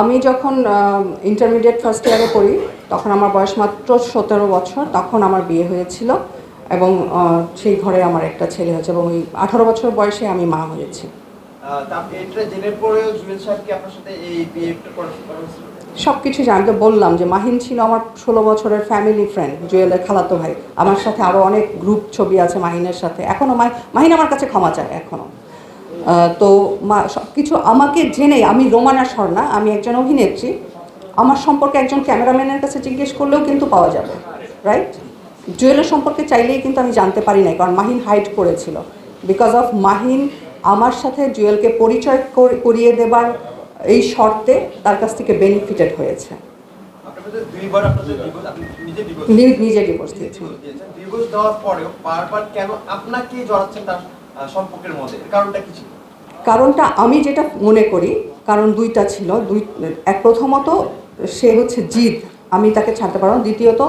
আমি যখন intermediate first ইয়ারে পড়ি তখন আমার বয়স মাত্র সতেরো বছর তখন আমার বিয়ে হয়েছিল এবং সেই ঘরে আমার একটা ছেলে হয়েছে এবং ওই আঠারো বছর বয়সে আমি মা হয়েছি। সব কিছু জানি তো বললাম যে মাহিন ছিল আমার ষোলো বছরের ফ্যামিলি ফ্রেন্ড জুয়েলের খালাতো ভাই। আমার সাথে আরও অনেক গ্রুপ ছবি আছে মাহিনের সাথে। এখনও মাহিন আমার কাছে ক্ষমা চায় এখনও তো মা সব কিছু আমাকে জেনে আমি রোমানা স্বর্ণা আমি একজন অভিনেত্রী। আমার সম্পর্কে একজন ক্যামেরাম্যানের কাছে জিজ্ঞেস করলেও কিন্তু পাওয়া যাবে রাইট জুয়েলের সম্পর্কে চাইলেই কিন্তু আমি জানতে পারি নাই কারণ মাহিন হাইড করেছিল। বিকজ অফ মাহিন আমার সাথে জুয়েলকে পরিচয় কর- করিয়ে দেবার এই শর্তে তার কাছ থেকে বেনিফিটেড হয়েছে। নিজে ডিভোর্স দিয়েছি। দেওয়ার পরেও বারবার কেন আপনাকে জড়াচ্ছেন তার সম্পর্কের মধ্যে? কারণটা কি ছিল? কারণটা আমি যেটা মনে করি কারণ দুইটা ছিল দুই এক প্রথমত সে হচ্ছে জিদ আমি তাকে ছাড়তে পারলাম দ্বিতীয়ত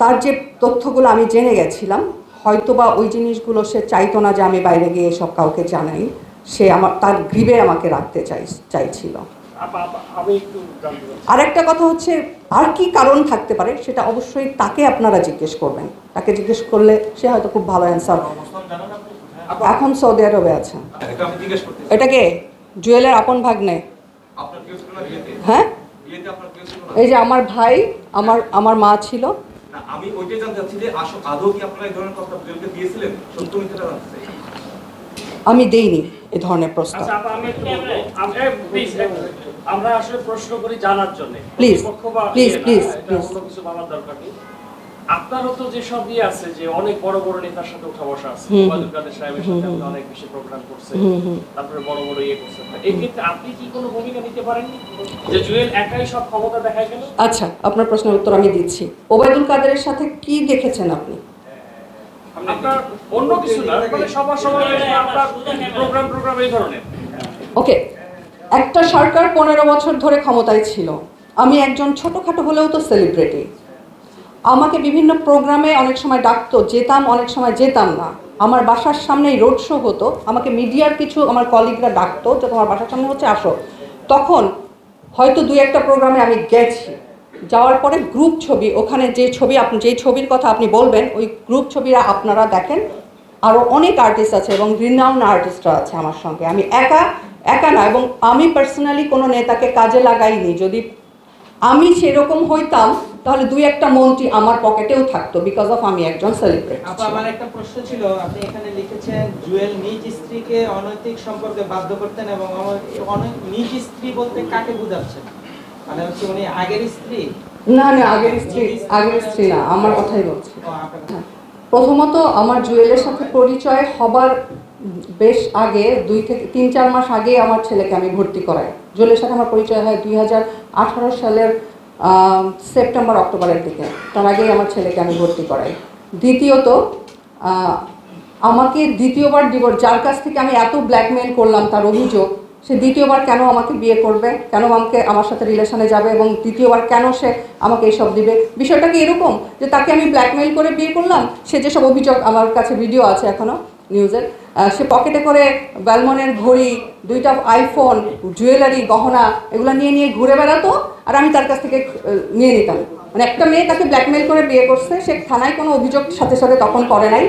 তার যে তথ্যগুলো আমি জেনে গেছিলাম হয়তোবা ওই জিনিসগুলো সে চাইতো না যে আমি বাইরে গিয়ে সব কাউকে জানাই। সে আমার তার গ্রিবে আমাকে রাখতে চাই চাইছিল। আরেকটা কথা হচ্ছে আর কি কারণ থাকতে পারে সেটা অবশ্যই তাকে আপনারা জিজ্ঞেস করবেন। তাকে জিজ্ঞেস করলে সে হয়তো খুব ভালো অ্যান্সার এখন সৌদি আরবে আছে। এটা আমি জিজ্ঞেস জুয়েলের আপন ভাগ্নে। হ্যাঁ? এই যে আমার ভাই আমার আমার মা ছিল। আমি ওইটাই জানতে চাচ্ছি যে আসো আদৌ কি আপনারা এই ধরনের কথা জেলকে দিয়েছিলেন? সত্য মিথ্যাটা জানতে চাই আমি দেইনি এ ধরনের প্রস্তাব। আচ্ছা। আমরা আসলে প্রশ্ন করি জানার জন্য। Please, please, please, please. আপনারও তো যেসব ইয়ে আছে যে অনেক বড় বড় নেতার সাথে উঠা বসা আছে। কাদের সাহেবের সাথে আপনি অনেক বেশি প্রোগ্রাম করছেন। তারপরে বড় বড় ইয়ে করছেন। এই ক্ষেত্রে আপনি কি কোনো ভূমিকা নিতে পারেন যে জুয়েল একাই সব ক্ষমতা দেখায় গেল? আচ্ছা আপনার প্রশ্নের উত্তর আমি দিচ্ছি। ওবায়দুল কাদেরের সাথে কি দেখেছেন আপনি? আপনার অন্য কিছু না মানে সবার সবার আপনার প্রোগ্রাম প্রোগ্রাম এই ধরনের। ওকে একটা সরকার পনেরো বছর ধরে ক্ষমতায় ছিল। আমি একজন ছোটোখাটো হলেও তো সেলিব্রিটি আমাকে বিভিন্ন প্রোগ্রামে অনেক সময় ডাকতো, যেতাম, অনেক সময় যেতাম না। আমার বাসার সামনেই রোড শো হতো। আমাকে মিডিয়ার কিছু আমার কলিগরা ডাকতো যে, তোমার বাসার সামনে হচ্ছে, আসো। তখন হয়তো দুই একটা প্রোগ্রামে আমি গেছি। যাওয়ার পরে গ্রুপ ছবি, ওখানে যে ছবি আপনি যেই ছবির কথা আপনি বলবেন, ওই গ্রুপ ছবিরা আপনারা দেখেন। আরও অনেক আর্টিস্ট আছে এবং রিনাউন আর্টিস্টরা আছে আমার সঙ্গে। আমি একা একা না, এবং আমি পার্সোনালি কোনো নেতাকে কাজে লাগাইনি। যদি আমি সেরকম হইতাম তাহলে দুই একটা মন্ত্রী আমার পকেটেও থাকতো বিকজ অফ আমি একজন সেলিব্রিটি আপা আমার একটা প্রশ্ন ছিল আপনি এখানে লিখেছেন জুয়েল নিজ স্ত্রীকে অনৈতিক সম্পর্কে বাধ্য করতেন এবং আমার এই নিজ স্ত্রী বলতে কাকে বুঝাচ্ছেন? মানে হচ্ছে উনি আগের স্ত্রী? না না আগের স্ত্রী আগের স্ত্রী না আমার কথাই বলছি। প্রথমত আমার জুয়েলের সাথে পরিচয় হবার বেশ আগে, দুই থেকে তিন, চার মাস আগে আমার ছেলেকে আমি ভর্তি করাই। জুয়েলের সাথে আমার পরিচয় হয় দুই হাজার আঠারো সালের সেপ্টেম্বর, অক্টোবরের দিকে। তার আগেই আমার ছেলেকে আমি ভর্তি করাই। দ্বিতীয়ত আমাকে দ্বিতীয়বার ডিভোর্স যার কাছ থেকে আমি এত ব্ল্যাকমেল করলাম তার অভিযোগ, সে দ্বিতীয়বার কেন আমাকে বিয়ে করবে? কেন আমাকে আমার সাথে রিলেশনে যাবে? এবং দ্বিতীয়বার কেন সে আমাকে এইসব দিবে? বিষয়টা কি এরকম? যে তাকে আমি ব্ল্যাকমেল করে বিয়ে করলাম? সে যেসব অভিযোগ আমার কাছে ভিডিও আছে এখনও নিউজের সে পকেটে করে ব্যালমনের ঘড়ি, দুইটা আইফোন জুয়েলারি গহনা, এগুলো নিয়ে নিয়ে ঘুরে বেড়াতো, আর আমি তার কাছ থেকে নিয়ে নিতাম। মানে একটা মেয়ে তাকে ব্ল্যাকমেল করে বিয়ে করছে, সে থানায় কোনো অভিযোগ সাথে সাথে তখন করে নাই,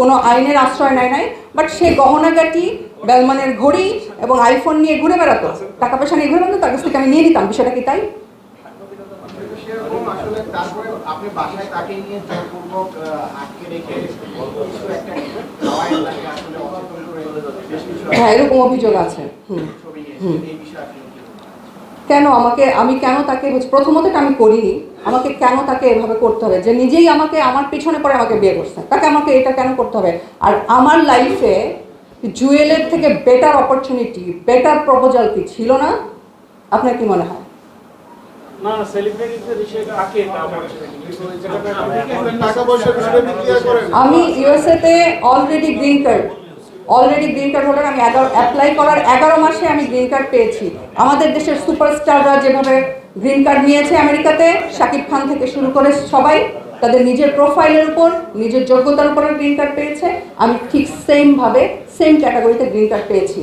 কোনো আইনের আশ্রয় নেয় নাই বাট সে গহনাগাটি বেলমানের ঘড়ি এবং আইফোন নিয়ে ঘুরে বেড়াতো, টাকা পয়সা নিয়ে ঘুরে বেড়াতো, তার কাছ থেকে আমি নিয়ে নিতাম, বিষয়টা কি তাই? সেরকম তারপরে আপনি বাসায় তাকে নিয়ে জোরপূর্বক আটকে রেখে কিছু একটা খাওয়ায় তাকে আসলে অচেতন করে বেশ কিছু হ্যাঁ এরকম অভিযোগ আছে। হুম। এই বিষয়ে আপনি কেন আমাকে আমি কেন তাকে প্রথমত এটা আমি করিনি। আমাকে কেন তাকে এভাবে করতে হবে? যে নিজেই আমাকে আমার পিছনে পরে আমাকে বিয়ে করছে। তাকে আমাকে এটা কেন করতে হবে? আর আমার লাইফে জুয়েলের থেকে বেটার অপরচুনিটি বেটার প্রপোজাল কি? ছিল না? আপনার কি মনে হয়? না করেন। আমি ইউএসএতে already green card already green card holder আমি এগারো অ্যাপ্লাই করার এগারো মাসে আমি গ্রিন কার্ড পেয়েছি। আমাদের দেশের সুপারস্টাররা যেভাবে গ্রিন কার্ড নিয়েছে আমেরিকাতে শাকিব খান থেকে শুরু করে সবাই তাদের নিজের প্রোফাইলের উপর নিজের যোগ্যতার উপরে গ্রিন কার্ড পেয়েছে। আমি ঠিক সেমভাবে সেম ক্যাটাগরিতে গ্রিন কার্ড পেয়েছি।